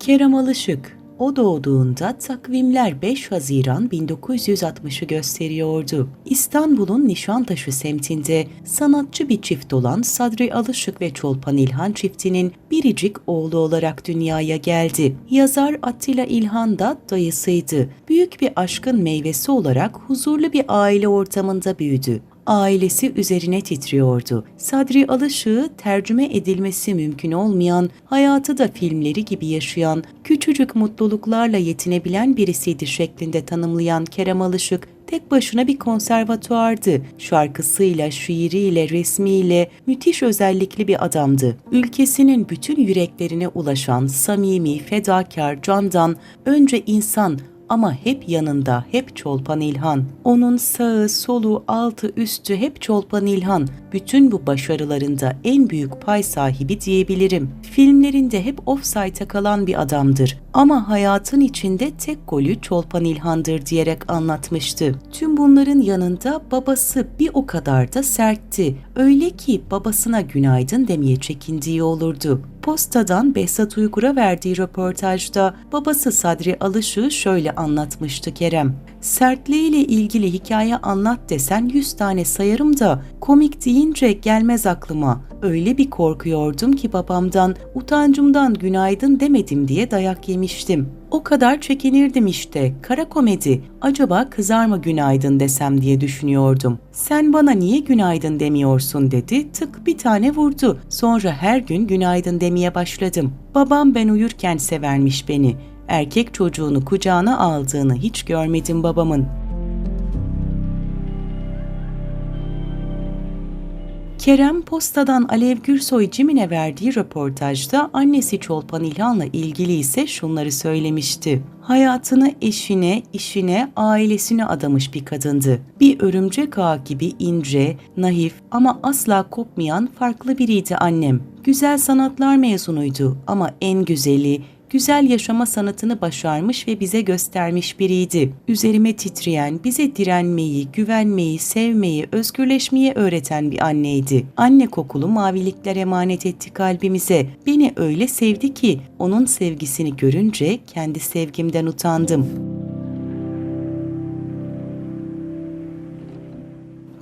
Kerem Alışık o doğduğunda takvimler 5 Haziran 1960'ı gösteriyordu. İstanbul'un Nişantaşı semtinde sanatçı bir çift olan Sadri Alışık ve Çolpan İlhan çiftinin biricik oğlu olarak dünyaya geldi. Yazar Attila İlhan da dayısıydı. Büyük bir aşkın meyvesi olarak huzurlu bir aile ortamında büyüdü ailesi üzerine titriyordu. Sadri Alışık'ı tercüme edilmesi mümkün olmayan, hayatı da filmleri gibi yaşayan, küçücük mutluluklarla yetinebilen birisiydi şeklinde tanımlayan Kerem Alışık, tek başına bir konservatuardı. Şarkısıyla, şiiriyle, resmiyle müthiş özellikli bir adamdı. Ülkesinin bütün yüreklerine ulaşan, samimi, fedakar, candan, önce insan, ama hep yanında, hep Çolpan İlhan. Onun sağı, solu, altı, üstü hep Çolpan İlhan. Bütün bu başarılarında en büyük pay sahibi diyebilirim. Filmlerinde hep offside'a kalan bir adamdır. Ama hayatın içinde tek golü Çolpan İlhan'dır diyerek anlatmıştı. Tüm bunların yanında babası bir o kadar da sertti. Öyle ki babasına günaydın demeye çekindiği olurdu. Postadan Behzat Uygur'a verdiği röportajda babası Sadri Alışık'ı şöyle anlatmıştı Kerem. Sertliğiyle ilgili hikaye anlat desen yüz tane sayarım da komik deyince gelmez aklıma. Öyle bir korkuyordum ki babamdan, utancımdan günaydın demedim diye dayak yemiştim. O kadar çekinirdim işte. Kara komedi. Acaba kızar mı günaydın desem diye düşünüyordum. Sen bana niye günaydın demiyorsun dedi. Tık bir tane vurdu. Sonra her gün günaydın demeye başladım. Babam ben uyurken severmiş beni. Erkek çocuğunu kucağına aldığını hiç görmedim babamın. Kerem Posta'dan Alev Gürsoy Cimin'e verdiği röportajda annesi Çolpan İlhan'la ilgili ise şunları söylemişti. Hayatını eşine, işine, ailesine adamış bir kadındı. Bir örümcek ağı gibi ince, naif ama asla kopmayan farklı biriydi annem. Güzel sanatlar mezunuydu ama en güzeli, güzel yaşama sanatını başarmış ve bize göstermiş biriydi. Üzerime titreyen, bize direnmeyi, güvenmeyi, sevmeyi, özgürleşmeyi öğreten bir anneydi. Anne kokulu mavilikler emanet etti kalbimize. Beni öyle sevdi ki onun sevgisini görünce kendi sevgimden utandım.''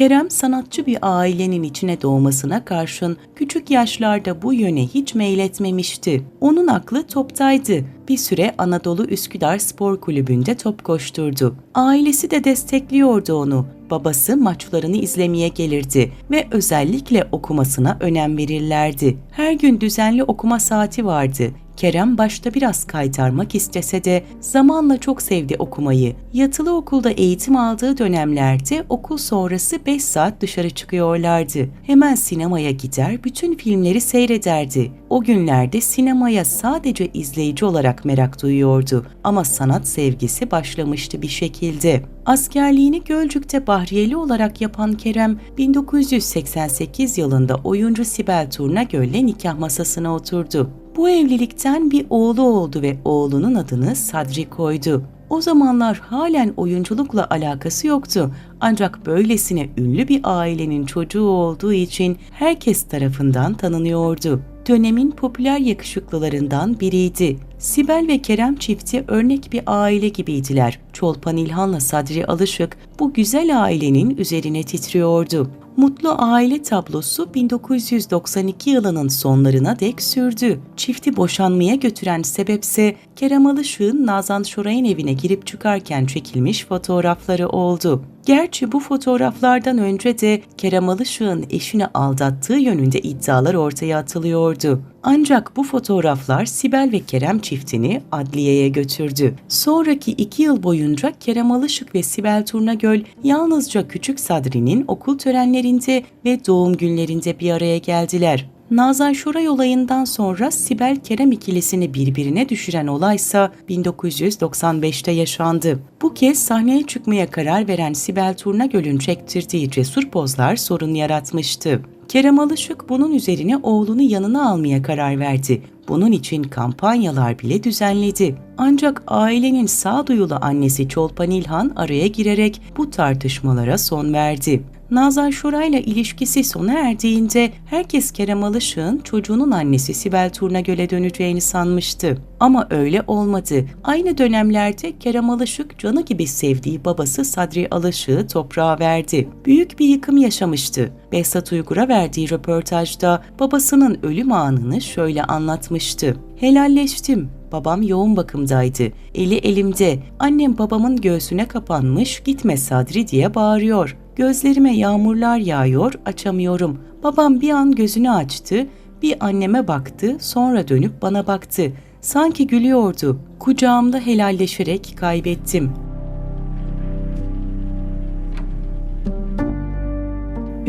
Kerem sanatçı bir ailenin içine doğmasına karşın küçük yaşlarda bu yöne hiç meyletmemişti. Onun aklı toptaydı. Bir süre Anadolu Üsküdar Spor Kulübü'nde top koşturdu. Ailesi de destekliyordu onu. Babası maçlarını izlemeye gelirdi ve özellikle okumasına önem verirlerdi. Her gün düzenli okuma saati vardı. Kerem başta biraz kaytarmak istese de zamanla çok sevdi okumayı. Yatılı okulda eğitim aldığı dönemlerde okul sonrası 5 saat dışarı çıkıyorlardı. Hemen sinemaya gider, bütün filmleri seyrederdi. O günlerde sinemaya sadece izleyici olarak merak duyuyordu ama sanat sevgisi başlamıştı bir şekilde. Askerliğini Gölcük'te Bahriyeli olarak yapan Kerem, 1988 yılında oyuncu Sibel Turnagöl'le nikah masasına oturdu. Bu evlilikten bir oğlu oldu ve oğlunun adını Sadri koydu. O zamanlar halen oyunculukla alakası yoktu. Ancak böylesine ünlü bir ailenin çocuğu olduğu için herkes tarafından tanınıyordu. Dönemin popüler yakışıklılarından biriydi. Sibel ve Kerem çifti örnek bir aile gibiydiler. Çolpan İlhan'la Sadri Alışık bu güzel ailenin üzerine titriyordu. Mutlu aile tablosu 1992 yılının sonlarına dek sürdü. Çifti boşanmaya götüren sebepse Kerem Alışık'ın Nazan Şoray'ın evine girip çıkarken çekilmiş fotoğrafları oldu. Gerçi bu fotoğraflardan önce de Kerem Alışık'ın eşini aldattığı yönünde iddialar ortaya atılıyordu. Ancak bu fotoğraflar Sibel ve Kerem çiftini adliyeye götürdü. Sonraki iki yıl boyunca Kerem Alışık ve Sibel Turnagöl yalnızca Küçük Sadri'nin okul törenlerinde ve doğum günlerinde bir araya geldiler. Nazan Şoray olayından sonra Sibel Kerem ikilisini birbirine düşüren olaysa 1995'te yaşandı. Bu kez sahneye çıkmaya karar veren Sibel Turnagöl'ün çektirdiği cesur pozlar sorun yaratmıştı. Kerem Alışık bunun üzerine oğlunu yanına almaya karar verdi. Bunun için kampanyalar bile düzenledi. Ancak ailenin sağduyulu annesi Çolpan İlhan araya girerek bu tartışmalara son verdi. Nazan Şoray'la ilişkisi sona erdiğinde herkes Kerem Alışık'ın çocuğunun annesi Sibel Turnagöl'e döneceğini sanmıştı. Ama öyle olmadı. Aynı dönemlerde Kerem Alışık canı gibi sevdiği babası Sadri Alışık'ı toprağa verdi. Büyük bir yıkım yaşamıştı. Behzat Uygur'a verdiği röportajda babasının ölüm anını şöyle anlatmıştı. Helalleştim. Babam yoğun bakımdaydı. Eli elimde. Annem babamın göğsüne kapanmış, gitme Sadri diye bağırıyor. Gözlerime yağmurlar yağıyor, açamıyorum. Babam bir an gözünü açtı, bir anneme baktı, sonra dönüp bana baktı. Sanki gülüyordu. Kucağımda helalleşerek kaybettim.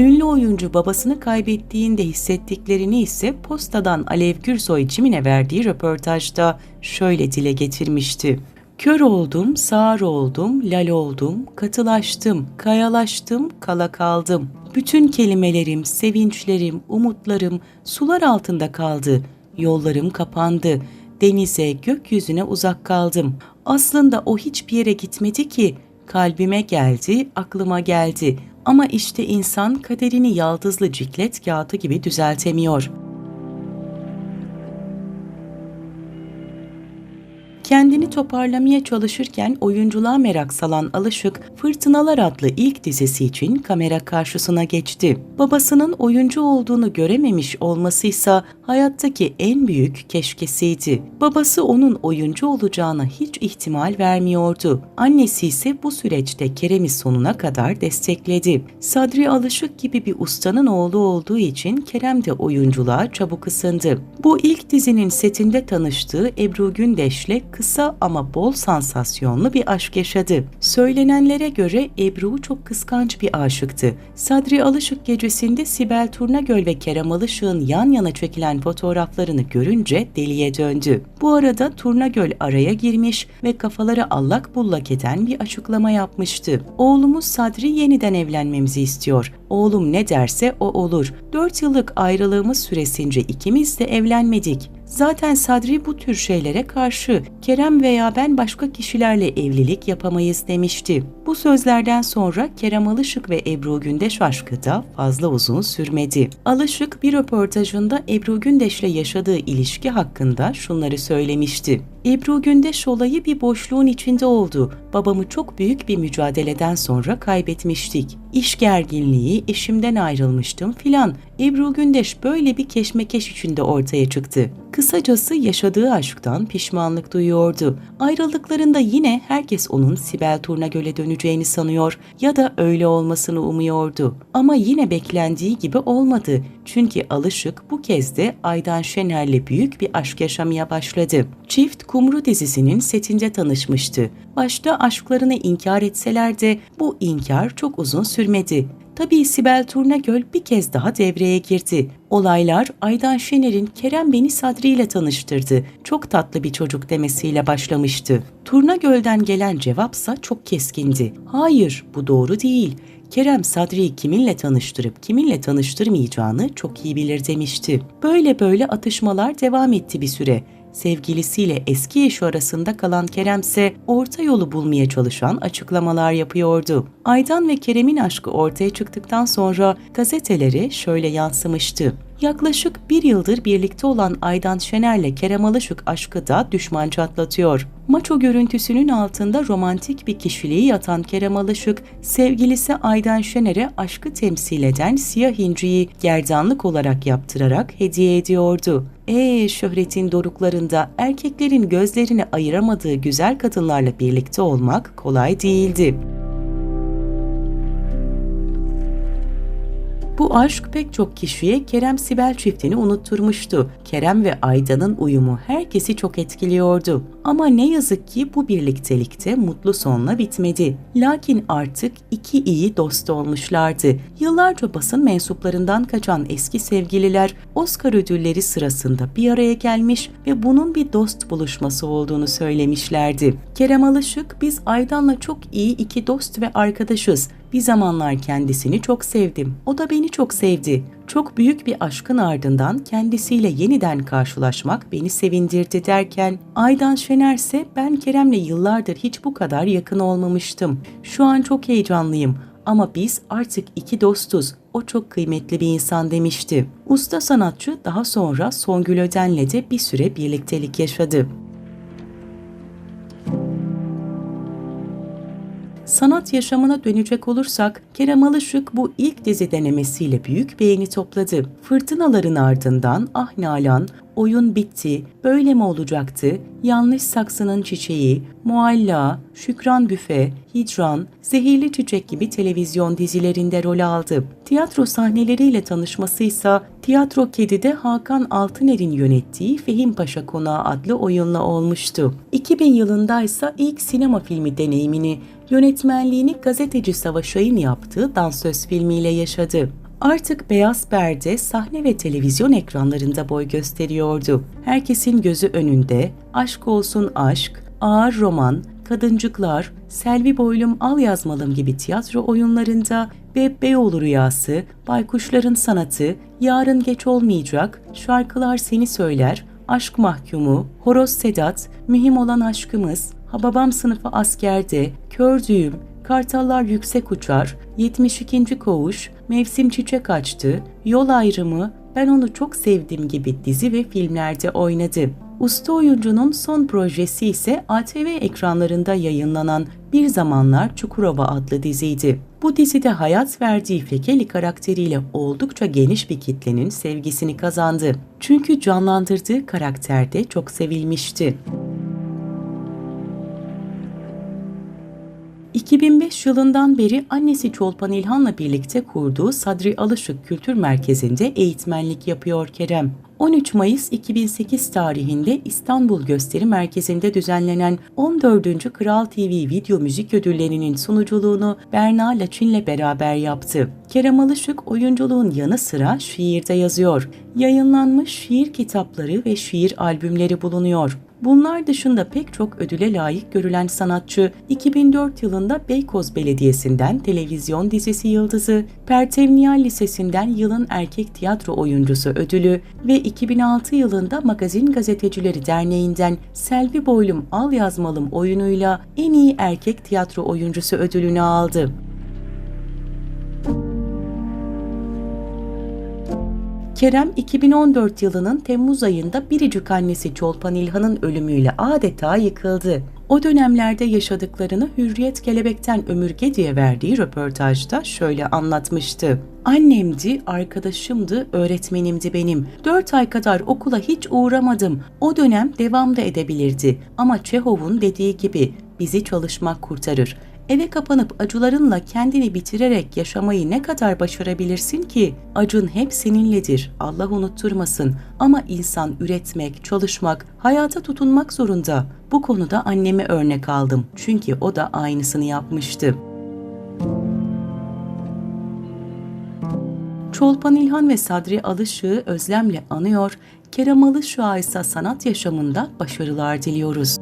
Ünlü oyuncu babasını kaybettiğinde hissettiklerini ise postadan Alev Gürsoy Çimin'e verdiği röportajda şöyle dile getirmişti. Kör oldum, sağır oldum, lal oldum, katılaştım, kayalaştım, kala kaldım. Bütün kelimelerim, sevinçlerim, umutlarım sular altında kaldı. Yollarım kapandı. Denize, gökyüzüne uzak kaldım. Aslında o hiçbir yere gitmedi ki. Kalbime geldi, aklıma geldi. Ama işte insan kaderini yaldızlı ciklet kağıdı gibi düzeltemiyor.'' Kendini toparlamaya çalışırken oyunculuğa merak salan Alışık, Fırtınalar adlı ilk dizisi için kamera karşısına geçti. Babasının oyuncu olduğunu görememiş olmasıysa hayattaki en büyük keşkesiydi. Babası onun oyuncu olacağına hiç ihtimal vermiyordu. Annesi ise bu süreçte Kerem'i sonuna kadar destekledi. Sadri Alışık gibi bir ustanın oğlu olduğu için Kerem de oyunculuğa çabuk ısındı. Bu ilk dizinin setinde tanıştığı Ebru Gündeş'le kısa ama bol sansasyonlu bir aşk yaşadı. Söylenenlere göre Ebru çok kıskanç bir aşıktı. Sadri Alışık gecesinde Sibel Turnagöl ve Kerem Alışık'ın yan yana çekilen fotoğraflarını görünce deliye döndü. Bu arada Turnagöl araya girmiş ve kafaları allak bullak eden bir açıklama yapmıştı. Oğlumuz Sadri yeniden evlenmemizi istiyor. Oğlum ne derse o olur. 4 yıllık ayrılığımız süresince ikimiz de evlenmedik. Zaten Sadri bu tür şeylere karşı Kerem veya ben başka kişilerle evlilik yapamayız demişti. Bu sözlerden sonra Kerem Alışık ve Ebru Gündeş aşkı da fazla uzun sürmedi. Alışık bir röportajında Ebru Gündeş'le yaşadığı ilişki hakkında şunları söylemişti. Ebru Gündeş olayı bir boşluğun içinde oldu. Babamı çok büyük bir mücadeleden sonra kaybetmiştik. İş gerginliği, eşimden ayrılmıştım filan. Ebru Gündeş böyle bir keşmekeş içinde ortaya çıktı. Kısacası yaşadığı aşktan pişmanlık duyuyordu. Ayrıldıklarında yine herkes onun Sibel Turnagöl'e döneceğini sanıyor ya da öyle olmasını umuyordu. Ama yine beklendiği gibi olmadı. Çünkü Alışık bu kez de Aydan Şener'le büyük bir aşk yaşamaya başladı. Çift Kumru dizisinin setinde tanışmıştı. Başta aşklarını inkar etseler de bu inkar çok uzun sürmedi. Tabii Sibel Turnagöl bir kez daha devreye girdi. Olaylar Aydan Şener'in Kerem beni Sadri ile tanıştırdı. Çok tatlı bir çocuk demesiyle başlamıştı. Turnagöl'den gelen cevapsa çok keskindi. Hayır bu doğru değil. Kerem Sadri'yi kiminle tanıştırıp kiminle tanıştırmayacağını çok iyi bilir demişti. Böyle böyle atışmalar devam etti bir süre. Sevgilisiyle eski eşi arasında kalan Kerem ise orta yolu bulmaya çalışan açıklamalar yapıyordu. Aydan ve Kerem'in aşkı ortaya çıktıktan sonra gazetelere şöyle yansımıştı. Yaklaşık bir yıldır birlikte olan Aydan Şener'le Kerem Alışık aşkı da düşman çatlatıyor. Maço görüntüsünün altında romantik bir kişiliği yatan Kerem Alışık, sevgilisi Aydan Şener'e aşkı temsil eden siyah inciyi gerdanlık olarak yaptırarak hediye ediyordu. Eee şöhretin doruklarında erkeklerin gözlerini ayıramadığı güzel kadınlarla birlikte olmak kolay değildi. Bu aşk pek çok kişiye Kerem Sibel çiftini unutturmuştu. Kerem ve Aydan'ın uyumu herkesi çok etkiliyordu. Ama ne yazık ki bu birliktelikte mutlu sonla bitmedi. Lakin artık iki iyi dost olmuşlardı. Yıllarca basın mensuplarından kaçan eski sevgililer Oscar ödülleri sırasında bir araya gelmiş ve bunun bir dost buluşması olduğunu söylemişlerdi. Kerem Alışık biz Aydan'la çok iyi iki dost ve arkadaşız. Bir zamanlar kendisini çok sevdim. O da beni çok sevdi. Çok büyük bir aşkın ardından kendisiyle yeniden karşılaşmak beni sevindirdi derken Aydan Şener ise ben Kerem'le yıllardır hiç bu kadar yakın olmamıştım. Şu an çok heyecanlıyım. ama biz artık iki dostuz. O çok kıymetli bir insan demişti. Usta sanatçı daha sonra Songül Öden'le de bir süre birliktelik yaşadı. Sanat yaşamına dönecek olursak Kerem Alışık bu ilk dizi denemesiyle büyük beğeni topladı. Fırtınaların ardından Ah Nalan, Oyun Bitti, Böyle mi olacaktı, Yanlış Saksının Çiçeği, Mualla, Şükran Büfe, Hicran, Zehirli Çiçek gibi televizyon dizilerinde rol aldı. Tiyatro sahneleriyle tanışması ise Tiyatro Kedi'de Hakan Altıner'in yönettiği Fehim Paşa Konağı adlı oyunla olmuştu. 2000 yılında ise ilk sinema filmi deneyimini yönetmenliğini gazeteci Savaş Ay'ın yaptığı Dansöz filmiyle yaşadı. Artık Beyaz Perde sahne ve televizyon ekranlarında boy gösteriyordu. Herkesin gözü önünde Aşk Olsun Aşk, Ağır Roman, Kadıncıklar, Selvi Boylum Al Yazmalım gibi tiyatro oyunlarında ve Beyoğlu Rüyası, Baykuşların Sanatı, Yarın Geç Olmayacak, Şarkılar Seni Söyler, Aşk Mahkumu, Horoz Sedat, Mühim Olan Aşkımız, Hababam Sınıfı Askerde, Kör Düğüm, Kartallar Yüksek Uçar, 72. Koğuş, Mevsim Çiçek Açtı, Yol Ayrımı, Ben Onu Çok Sevdim gibi dizi ve filmlerde oynadı. Usta oyuncunun son projesi ise ATV ekranlarında yayınlanan Bir Zamanlar Çukurova adlı diziydi. Bu dizide hayat verdiği Fekeli karakteriyle oldukça geniş bir kitlenin sevgisini kazandı. Çünkü canlandırdığı karakterde çok sevilmişti. 2005 yılından beri annesi Çolpan İlhan'la birlikte kurduğu Sadri Alışık Kültür Merkezi'nde eğitmenlik yapıyor Kerem. 13 Mayıs 2008 tarihinde İstanbul Gösteri Merkezi'nde düzenlenen 14. Kral TV Video Müzik Ödülleri'nin sunuculuğunu Berna Laçin'le beraber yaptı. Kerem Alışık oyunculuğun yanı sıra şiirde yazıyor. Yayınlanmış şiir kitapları ve şiir albümleri bulunuyor. Bunlar dışında pek çok ödüle layık görülen sanatçı 2004 yılında Beykoz Belediyesi'nden televizyon dizisi yıldızı, Pertevniyal Lisesi'nden yılın erkek tiyatro oyuncusu ödülü ve 2006 yılında Magazin Gazetecileri Derneği'nden Selvi Boylum Al Yazmalım oyunuyla en iyi erkek tiyatro oyuncusu ödülünü aldı. Kerem 2014 yılının Temmuz ayında biricik annesi Çolpan İlhan'ın ölümüyle adeta yıkıldı. O dönemlerde yaşadıklarını Hürriyet Kelebek'ten Ömürge diye verdiği röportajda şöyle anlatmıştı. Annemdi, arkadaşımdı, öğretmenimdi benim. Dört ay kadar okula hiç uğramadım. O dönem devam da edebilirdi. Ama Çehov'un dediği gibi bizi çalışmak kurtarır. Eve kapanıp acılarınla kendini bitirerek yaşamayı ne kadar başarabilirsin ki? Acın hep seninledir. Allah unutturmasın. Ama insan üretmek, çalışmak, hayata tutunmak zorunda. Bu konuda anneme örnek aldım. Çünkü o da aynısını yapmıştı. Çolpan İlhan ve Sadri Alışık'ı özlemle anıyor, Kerem Alışık'a ise sanat yaşamında başarılar diliyoruz.